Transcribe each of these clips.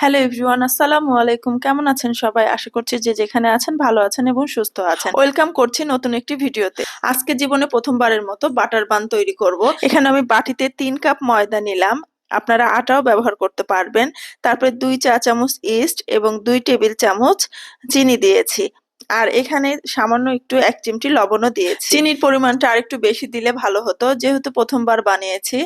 Hello everyone আসসালামু আলাইকুম কেমন আছেন সবাই? আশা করছি যে যেখানে আছেন ভালো আছেন এবং সুস্থ আছেন। ওয়েলকাম করছি নতুন একটি ভিডিওতে। আজকে জীবনে প্রথমবারের মতো বাটার বান তৈরি করব। এখানে আমি বাটিতে তিন কাপ ময়দা নিলাম। আপনারা আটাও ব্যবহার করতে পারবেন। তারপরে দুই চা চামচ ইস্ট এবং দুই টেবিল চামচ চিনি দিয়েছি। আর এখানে সামান্য একটু এক চিমটি লবণও দিয়েছি। চিনির পরিমাণটা আর একটু বেশি দিলে ভালো হতো। যেহেতু প্রথমবার বানিয়েছি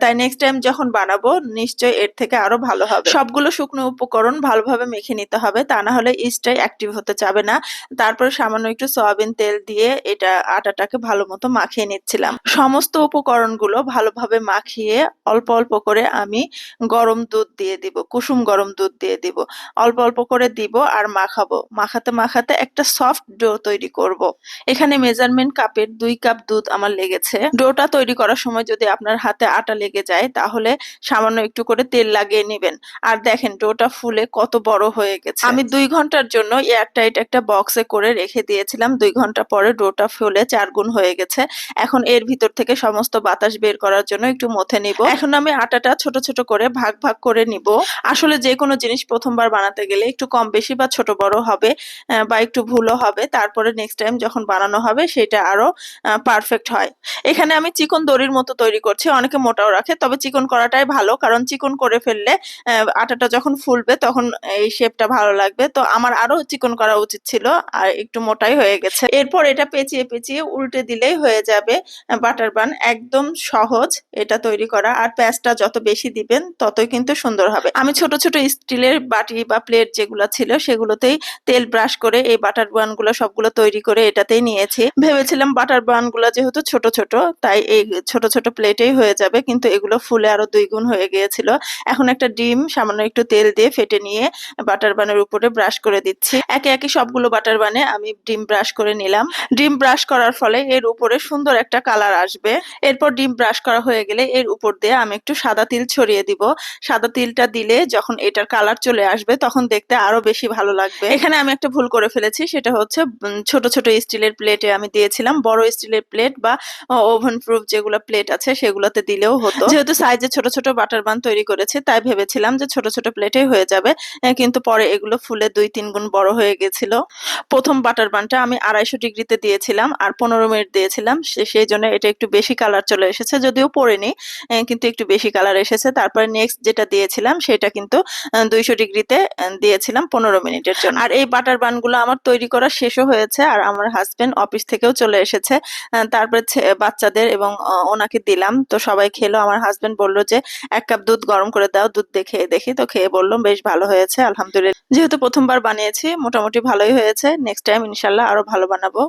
তাই নেক্সট টাইম যখন বানাবো, নিশ্চয়ই এর থেকে আরও ভালো হবে। সবগুলো শুকনো উপকরণ ভালোভাবে মেখে নিতে হবে, তা না হলে ইস্টটাই অ্যাক্টিভ হতে চাবে না। তারপর সামান্য একটু সয়াবিন তেল দিয়ে এটা আটাটাকে ভালো মতো মাখিয়ে নিচ্ছিলাম। সমস্ত উপকরণগুলো ভালোভাবে মাখিয়ে অল্প অল্প করে আমি গরম দুধ দিয়ে দিব, কুসুম গরম দুধ দিয়ে দিব। অল্প অল্প করে দিব আর মাখাবো। মাখাতে মাখাতে একটা সফট ডো তৈরি করব। এখানে মেজারমেন্ট কাপের দুই কাপ দুধ আমার লেগেছে। ডোটা তৈরি করার সময় যদি আপনার হাতে আটা লেগে যায়, তাহলে সামান্য একটু করে তেল লাগিয়ে নেবেন। আর দেখেন ডোটা ফুলে কত বড় হয়ে গেছে। আমি দুই ঘণ্টার জন্য এয়ারটাইট একটা বক্সে করে রেখে দিয়েছিলাম। দুই ঘণ্টা পরে ডোটা ফুলে চার গুণ হয়ে গেছে। এখন এর ভিতর থেকে সমস্ত বাতাস বের করার জন্য একটু মথে নিব। এখন আমি আটাটা ছোট ছোট করে ভাগ ভাগ করে নিব। আসলে যে কোনো জিনিস প্রথমবার বানাতে গেলে একটু কম বেশি বা ছোট বড় হবে বা ভুলও হবে, তারপরে নেক্সট টাইম যখন বানানো হবে সেটা আরও পারফেক্ট হয়। এখানে আমি চিকন দড়ির মতো তৈরি করছি, অনেকে মোটাও রাখে, তবে চিকন করাটাই ভালো, কারণ চিকন করে ফেললে আটাটা যখন ফুলবে তখন এই শেপটা ভালো লাগবে। তো আমার আরও চিকন করা উচিত ছিল, আর একটু মোটাই হয়ে গেছে। এরপর এটা পেঁচিয়ে পেঁচিয়ে উল্টে দিলেই হয়ে যাবে বাটার বান একদম সহজ এটা তৈরি করা, আর প্যাঁচটা যত বেশি দিবেন ততই কিন্তু সুন্দর হবে। আমি ছোট ছোট স্টিলের বাটি বা প্লেট যেগুলো ছিল সেগুলোতেই তেল ব্রাশ করে এই বাটার বানগুলো সবগুলো তৈরি করে এটাতেই নিয়েছি। ভেবেছিলাম বাটার বানগুলো যেহেতু ছোট ছোট, তাই এই ছোট ছোট প্লেটেই হয়ে যাবে, কিন্তু এগুলো ফুলে আরও দুই গুণ হয়ে গিয়েছিল। এখন একটা ডিম, সামান্য একটু তেল দিয়ে ফেটে নিয়ে বাটার বানের উপরে ব্রাশ করে দিচ্ছি। একে একে সবগুলো বাটার বানে আমি ডিম ব্রাশ করে নিলাম। ডিম ব্রাশ করার ফলে এর উপরে সুন্দর একটা কালার আসবে। এরপর ডিম ব্রাশ করা হয়ে গেলে এর উপর দিয়ে আমি একটু সাদা তিল ছড়িয়ে দিব। সাদা তিলটা দিলে যখন এটার কালার চলে আসবে, তখন দেখতে আরও বেশি ভালো লাগবে। এখানে আমি একটা ভুল করে ফেলেছি। সেটা হচ্ছে ছোট ছোট স্টিলের প্লেটে আমি দিয়েছিলাম। বড় স্টিলের প্লেট বা ওভেন প্রুফ যেগুলো প্লেট আছে সেগুলোতে দিলেও হতো। যেহেতু সাইজে ছোট ছোট বাটার বান তৈরি করেছে, তাই ভেবেছিলাম যে ছোট ছোট প্লেটে হয়ে যাবে। কিন্তু পরে এগুলো ফুলে দুই তিন গুণ বড় হয়ে গেছিল। প্রথম বাটার বানটা আমি আড়াইশো ডিগ্রিতে দিয়েছিলাম আর পনেরো মিনিট দিয়েছিলাম। সেই জন্য এটা একটু বেশি কালার চলে এসেছে, যদিও পড়েনি। কিন্তু একটু বেশি কালার এসেছে। তারপরে নেক্সট যেটা দিয়েছিলাম সেটা কিন্তু দুইশো ডিগ্রিতে দিয়েছিলাম পনেরো মিনিটের জন্য। আর এই বাটার বানগুলো আমার তৈরি করা শেষও হয়েছে আর আমার হাজবেন্ড অফিস থেকেও চলে এসেছে। তারপরে বাচ্চাদের এবং ওনাকে দিলাম। তো সবাই খেলো। আমার হাজবেন্ড বলল যে, এক কাপ দুধ গরম করে দাও, দুধ দেখে, দেখি। তো খেয়ে বললাম বেশ ভালো হয়েছে, আলহামদুলিল্লাহ। যেহেতু প্রথমবার বানিয়েছি, মোটামুটি ভালোই হয়েছে। নেক্সট টাইম ইনশাল্লাহ আরও ভালো বানাবো।